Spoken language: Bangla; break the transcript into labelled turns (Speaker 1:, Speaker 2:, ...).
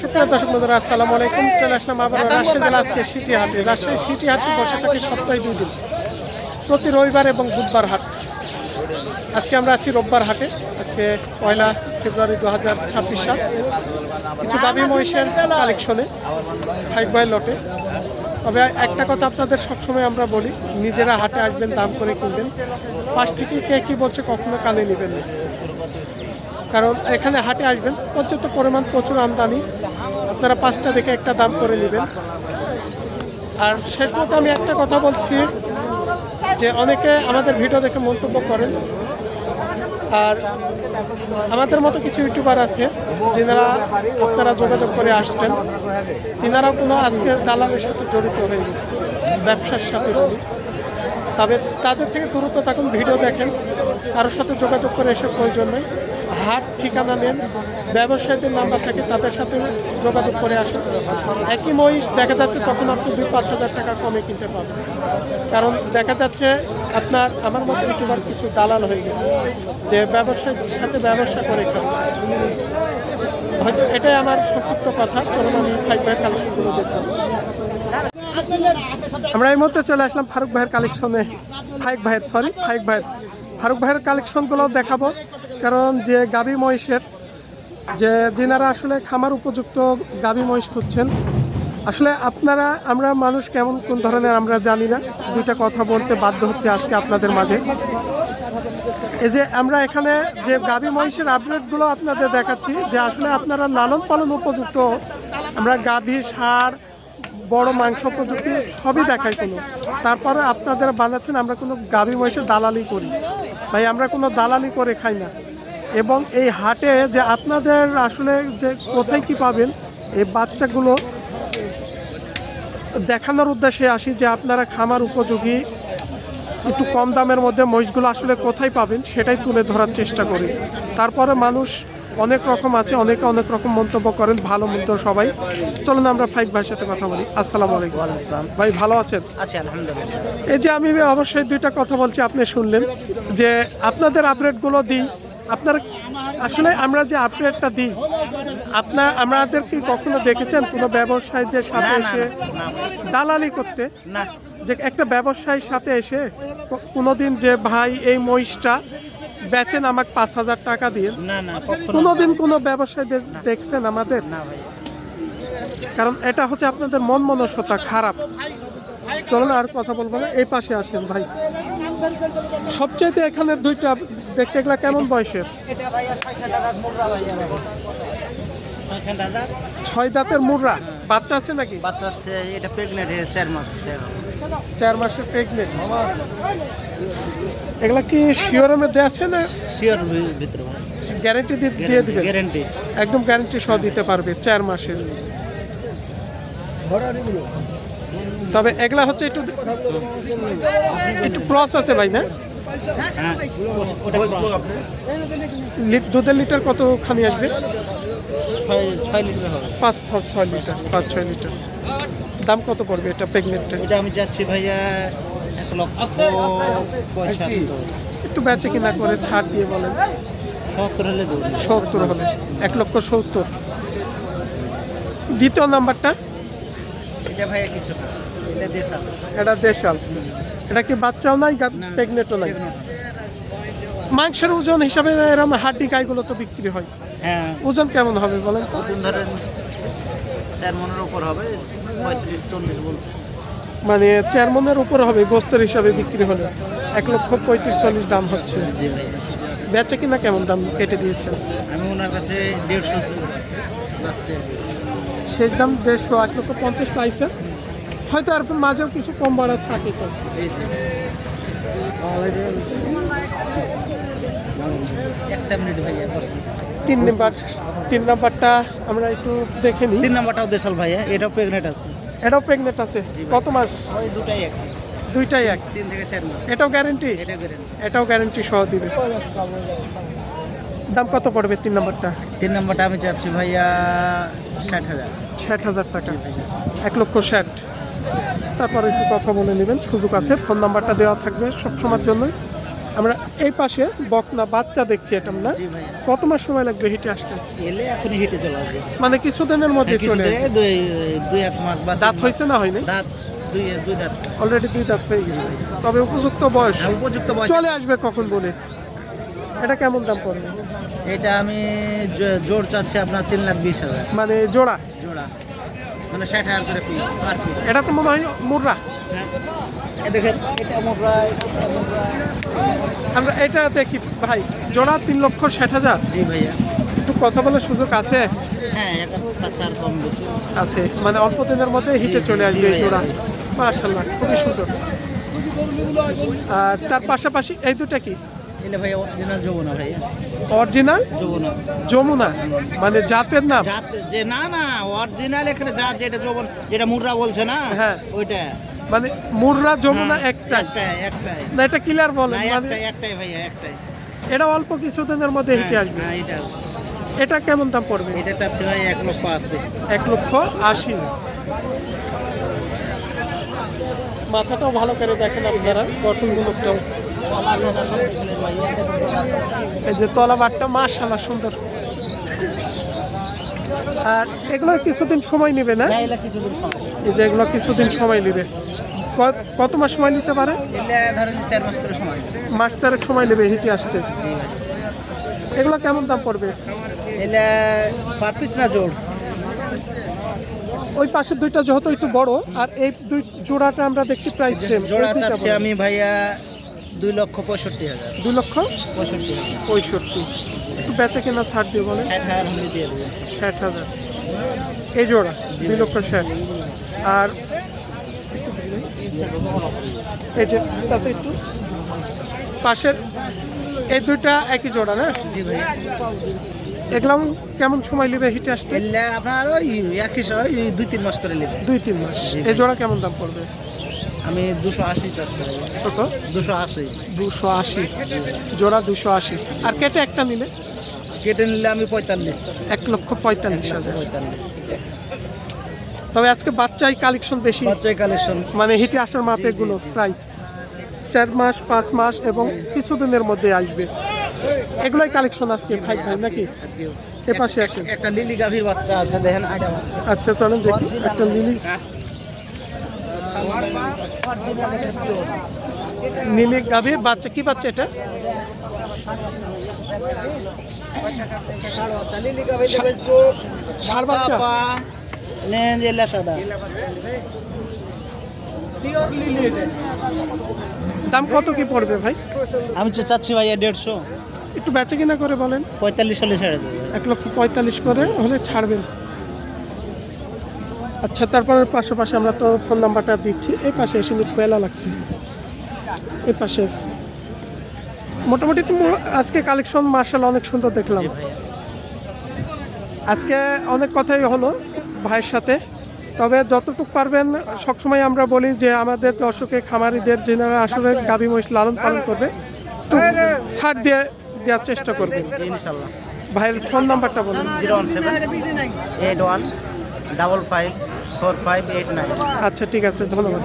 Speaker 1: সুপ্রিয় দর্শক বন্ধুরা আসসালামু আলাইকুম। চলে আসলাম আবার রাজশাহী জেলা আজকে সিটি হাটে রাজশাহী সিটি হাটে বসে থাকে সপ্তাহে দুই দিন। প্রতি রবিবার এবং বুধবার হাট। আজকে আমরা আছি রোববার হাটে। আজকে পয়লা ফেব্রুয়ারি দু হাজার ছাব্বিশ সাল। কিছু গাভী মহিষের কালেকশনে ফাইভ বাই লটে। তবে একটা কথা আপনাদের সবসময় আমরা বলি নিজেরা হাটে আসবেন দাম করে কিনবেন। পাশ থেকে কে কী বলছে কখনো কানে নেবেন না। কারণ এখানে হাটে আসবেন পর্যাপ্ত পরিমাণ প্রচুর আমদানি আপনারা পাঁচটা দেখে একটা দাম করে নেবেন। আর শেষ মতো আমি একটা কথা বলছি যে অনেকে আমাদের ভিডিও দেখে মন্তব্য করেন। আর আমাদের মতো কিছু ইউটিউবার আছে যেনারা আপনারা যোগাযোগ করে আসছেন। তিনারাও কোনো আজকে দালালের সাথে জড়িত হয়ে গেছে, ব্যবসার সাথে তবে তাদের থেকে দূরত্ব থাকুন, ভিডিও দেখেন। কারোর সাথে যোগাযোগ করে এসে প্রয়োজন নেই। হাট ঠিকানা নেন, ব্যবসায়ীদের নাম্বার থাকে, তাদের সাথে যোগাযোগ করে আসেন। একই মহিষ দেখা যাচ্ছে তখন আপনি দুই পাঁচ হাজার টাকা কমে কিনতে পারবেন। কারণ দেখা যাচ্ছে আপনার, আমার মতো ইউটিউবার কিছু দালাল হয়ে গেছে, যে ব্যবসায়ীর সাথে ব্যবসা করে খাচ্ছে। হয়তো এটাই আমার সংক্ষিপ্ত কথা, চলুন আমি ফাইভ ভাইয়ের কালেকশনগুলো দেখব। আমরা এই মুহূর্তে চলে আসলাম ফারুক ভাইয়ের কালেকশনে। ফাইক ভাইয়ের, সরি ফাইক ভাইয়ের। ফারুক ভাইয়ের কালেকশনগুলো দেখাবো। কারণ যে গাবি মহিষের, যে যিনারা আসলে খামার উপযুক্ত গাবি মহিষ খুঁজছেন, আসলে আপনারা, আমরা মানুষ কেমন, কোন ধরনের আমরা জানি না। দুইটা কথা বলতে বাধ্য হচ্ছে আজকে আপনাদের মাঝে। এই যে আমরা এখানে যে গাবি মহিষের আপডেটগুলো আপনাদের দেখাচ্ছি, যে আসলে আপনারা লালন পালন উপযুক্ত আমরা গাভী সার বড় মাংস উপযুক্ত সবই দেখাই কোনো। তারপরে আপনাদের বানাচ্ছেন, আমরা কোনো গাভী মহিষের দালালি করি। ভাই, আমরা কোনো দালালি করে খাই না। এবং এই হাটে যে আপনাদের আসলে যে কোথায় কি পাবেন এই বাচ্চাগুলো দেখানোর উদ্দেশ্যে আসি যে আপনারা খামার উপযোগী একটু কম দামের মধ্যে মহিষগুলো আসলে কোথায় পাবেন সেটাই তুলে ধরার চেষ্টা করি। তারপরে মানুষ অনেক রকম আছে অনেকে অনেক রকম মন্তব্য করেন ভালো মন্দ সবাই। চলুন আমরা ফাইক ভাইয়ের সাথে কথা বলি। আসসালামু আলাইকুম। ভাই ভালো আছেন?
Speaker 2: আছি আলহামদুলিল্লাহ।
Speaker 1: এই যে আমি অবশ্যই দুইটা কথা বলছি আপনি শুনলেন যে আপনাদের আপডেটগুলো দিই আপনার আসলে আমরা যে আপডেটটা দিই আপনার আমাদের কি কখনো দেখেছেন কোনো ব্যবসায়ীদের সাথে এসে দালালি করতে?
Speaker 2: না।
Speaker 1: যে একটা ব্যবসায়ীর সাথে এসে কোনোদিন যে ভাই এই মহিষটা বেচেন আমাকে পাঁচ হাজার টাকা দিয়ে কোনোদিন কোনো ব্যবসায়ীদের দেখছেন আমাদের? কারণ এটা হচ্ছে আপনাদের মন মনসতা খারাপ। চলুন আর কথা বলব না। এই পাশে আসেন ভাই। সবচাইতে এখানে দুইটা দেখছে এগুলা কেমন বয়সের? ছয় দাঁতের মুররা বাচ্চা আছে নাকি?
Speaker 2: বাচ্চা আছে এটা প্রেগনেন্ট চার মাস
Speaker 1: চার মাসের প্রেগনেন্ট এগুলা কি শিওরের মধ্যে আছে না?
Speaker 2: শিওর ভিতরে
Speaker 1: গ্যারেন্টি দিয়ে দিয়ে দিবে?
Speaker 2: গ্যারেন্টি
Speaker 1: একদম গ্যারেন্টি সহ দিতে পারবে চার মাসের। তবে এগুলা হচ্ছে একটু একটু ক্রস আছে ভাই না? দুধের লিটার কতখানি আসবে?
Speaker 2: ছয় লিটার হবে।
Speaker 1: পাঁচ ছয় লিটার পাঁচ ছয় লিটার। দাম কত পড়বে এটা প্রেগনেন্টটা
Speaker 2: এটা আমি যাচ্ছি ভাইয়া এক লক্ষ পঁয়ষট্টি।
Speaker 1: একটু বেচে কিনা করে ছাড় দিয়ে বলেন।
Speaker 2: সত্তর হলে
Speaker 1: সত্তর হলে এক লক্ষ সত্তর। দ্বিতীয় নাম্বারটা?
Speaker 2: এটা ভাইয়া কিছু না। এটা দেশাল।
Speaker 1: এটা কি বাচ্চাও নাই প্রেগনেন্টও নাই? মাংসের ওজন হিসাবে এরকম হাড্ডি গাইগুলো তো বিক্রি হয়।
Speaker 2: হ্যাঁ।
Speaker 1: ওজন কেমন হবে বলেন তো?
Speaker 2: ওজন ধরেন চার মনের উপর হবে পঁয়ত্রিশ চল্লিশ বলছে।
Speaker 1: মানে চার মনের উপর হবে বস্তুর হিসাবে বিক্রি হলে। এক লক্ষ পঁয়ত্রিশ চল্লিশ দাম হচ্ছে। বেচে কিনা কেমন দাম কেটে দিয়েছেন?
Speaker 2: আমি ওনার কাছে দেড়শো
Speaker 1: শেষ দাম দেড়শো এক লক্ষ পঞ্চাশ চাইছে হয়তো আর মাঝেও কিছু কম বাড়া থাকে তো।
Speaker 2: ভাইয়া
Speaker 1: তিন নাম্বার তিন নাম্বারটা আমরা একটু দেখে নিই।
Speaker 2: তিন নাম্বারটাও দেশাল ভাইয়া এটাও প্রেগনেন্ট আছে।
Speaker 1: এটাও প্রেগনেন্ট আছে। কত মাস?
Speaker 2: ওই দুটাই এক।
Speaker 1: দুইটাই এক।
Speaker 2: তিন থেকে চার মাস।
Speaker 1: এটাও গ্যারেন্টি এটাও গ্যারেন্টি সহ দিবে। দাম কত পড়বে তিন নম্বরটা?
Speaker 2: তিন নাম্বারটা আমি চাচ্ছি ভাইয়া ষাট হাজার।
Speaker 1: ষাট হাজার টাকা। এক লক্ষ ষাট। তারপর একটু কথা বলে নেবেন সুযোগ আছে ফোন নাম্বারটা দেওয়া থাকবে সব সময়ের জন্য আমরা এই পাশে বকনা বাচ্চা দেখছি এটা আমরা। কত মাস সময় লাগবে হেঁটে আসতে?
Speaker 2: এলে এখনই হেঁটে চলে আসবে।
Speaker 1: মানে কিছুদিনের মধ্যে চলে
Speaker 2: দুই এক মাস বা
Speaker 1: দাঁত। হয়েছে না হয়নি?
Speaker 2: দাঁত দুই দুই দাঁত।
Speaker 1: অলরেডি দুই দাঁত হয়ে গেছে। তবে উপযুক্ত বয়স।
Speaker 2: হ্যাঁ, উপযুক্ত বয়স।
Speaker 1: চলে আসবে কখন বলে? এটা কেমন দাম পড়বে?
Speaker 2: এটা আমি জোর চাচ্ছি আপনার তিন লাখ বিশ হাজার।
Speaker 1: মানে জোড়া?
Speaker 2: জোড়া। মানে ষাট হাজার করে পিস পার পিস
Speaker 1: এটা তো মনে হয় মুর্রা।
Speaker 2: এ দেখেন এটা মোটরা
Speaker 1: আমরা এটা দেখি ভাই জোড়া তিন লক্ষ ষাট হাজার।
Speaker 2: জি ভাইয়া।
Speaker 1: একটু কথা বলার সুযোগ আছে?
Speaker 2: হ্যাঁ কম বেশি।
Speaker 1: আছে মানে অল্প দিনের মধ্যে হিটে চলে আসবে এই জোড়া। মার্শাল্লাহ খুবই সুন্দর। আর তার পাশাপাশি এই দুটা কি?
Speaker 2: এলে ভাইয়া অরিজিনাল যমুনা ভাইয়া
Speaker 1: অরিজিনাল?
Speaker 2: যমুনা।
Speaker 1: যমুনা? মানে জাতের নাম?
Speaker 2: জাত যে না না অরিজিনাল এখানে জাত যেটা যমুন যেটা মুর্রা বলছে না?
Speaker 1: হ্যাঁ।
Speaker 2: ওইটা।
Speaker 1: মানে মুর্রা যমুনা
Speaker 2: হ্যাঁ,
Speaker 1: একটাই।
Speaker 2: একটাই
Speaker 1: না এটা ক্লিয়ার
Speaker 2: না
Speaker 1: বলেন মানে
Speaker 2: একটাই ভাইয়া একটাই।
Speaker 1: এটা অল্প কিছুদিনের মধ্যে হিটে আসবে।
Speaker 2: হ্যাঁ এটা
Speaker 1: এটা কেমন দাম পড়বে?
Speaker 2: এটা চাচ্ছি ভাই এক লক্ষ আছে
Speaker 1: এক লক্ষ আশি। মাথাটাও ভালো করে দেখেন আপনারা গঠনগুলোটাও এই যে তলা বাটটা মাশাল্লাহ সুন্দর। আর এগুলো কিছুদিন সময় নেবে না? এই যে এগুলো কিছুদিন সময় নেবে। কত- কত মাস সময় নিতে পারে?
Speaker 2: মাস
Speaker 1: চারেক সময় নেবে হিটে আসতে। এগুলো কেমন দাম পড়বে?
Speaker 2: না জোড়?
Speaker 1: ওই পাশের দুইটা যেহেতু একটু বড় আর এই দুই জোড়াটা আমরা দেখছি প্রাইস সেম
Speaker 2: জোড়া চাচ্ছি আমি ভাইয়া দুই লক্ষ পঁয়ষট্টি হাজার।
Speaker 1: দুই লক্ষ
Speaker 2: পঁয়ষট্টি হাজার।
Speaker 1: পঁয়ষট্টি। একটু বেচা কেনা ছাড় দিয়ে বলে
Speaker 2: ষাট হাজার হলে দিয়ে দেবেন
Speaker 1: ষাট। হাজার। এই জোড়া দুই লক্ষ ষাট। আর এই যে চাচা একটু। পাশের এই দুইটা একই জোড়া না?
Speaker 2: জি ভাই।
Speaker 1: এগুলো কেমন সময় নেবে হিটে আসতে?
Speaker 2: আপনার ওই একই সময় দুই তিন মাস করে নেবেন
Speaker 1: দুই তিন মাস। এই জোড়া কেমন দাম পড়বে?
Speaker 2: আমি দুশো আশি চাচ্ছি।
Speaker 1: কত?
Speaker 2: দুশো আশি।
Speaker 1: দুশো আশি। জোড়া দুশো আশি। আর কেটে একটা নিলে?
Speaker 2: কেটে নিলে আমি পঁয়তাল্লিশ।
Speaker 1: এক লক্ষ পঁয়তাল্লিশ হাজার।
Speaker 2: পঁয়তাল্লিশ।
Speaker 1: তবে আজকে বাচ্চাই কালেকশন বেশি।
Speaker 2: বাচ্চাই কালেকশন।
Speaker 1: মানে হিটে আসার মাপে এগুলো প্রায় চার মাস পাঁচ মাস এবং কিছুদিনের মধ্যে আসবে। এগুলোই কালেকশন আজকে ভাই ভাই নাকি? এ পাশে আসেন।
Speaker 2: একটা লিলি গাভীর বাচ্চা আছে দেখেন
Speaker 1: আচ্ছা চলেন দেখি। একটা নীলি নীলি গাভীর বাচ্চা কি বাচ্চা এটা?
Speaker 2: গাভী
Speaker 1: বাচ্চা?
Speaker 2: সাদা
Speaker 1: দাম কত কি পড়বে ভাই?
Speaker 2: আমি তো চাচ্ছি ভাইয়া দেড়শো।
Speaker 1: একটু বেচা কিনা করে বলেন।
Speaker 2: পঁয়তাল্লিশ হলে ছেড়ে দেবো।
Speaker 1: এক লক্ষ পঁয়তাল্লিশ করে হলে ছাড়বেন। আচ্ছা তারপরে পাশাপাশি আমরা তো ফোন নাম্বারটা দিচ্ছি। এই পাশে এসে একটু লাগছে। এই পাশে। মোটামুটি তো আজকে কালেকশন মার্শাল অনেক সুন্দর দেখলাম। আজকে অনেক কথাই হলো ভাইয়ের সাথে। তবে যতটুকু পারবেন সবসময় আমরা বলি যে আমাদের দর্শকের খামারিদের যেনারা আসলে গাভী মহিষ লালন পালন করবে ছাড় দিয়ে দেওয়ার চেষ্টা করবেন ভাইয়ের ফোন নাম্বারটা বলুন।
Speaker 2: Zero one seven eight one double five four five eight nine
Speaker 1: আচ্ছা ঠিক আছে ধন্যবাদ।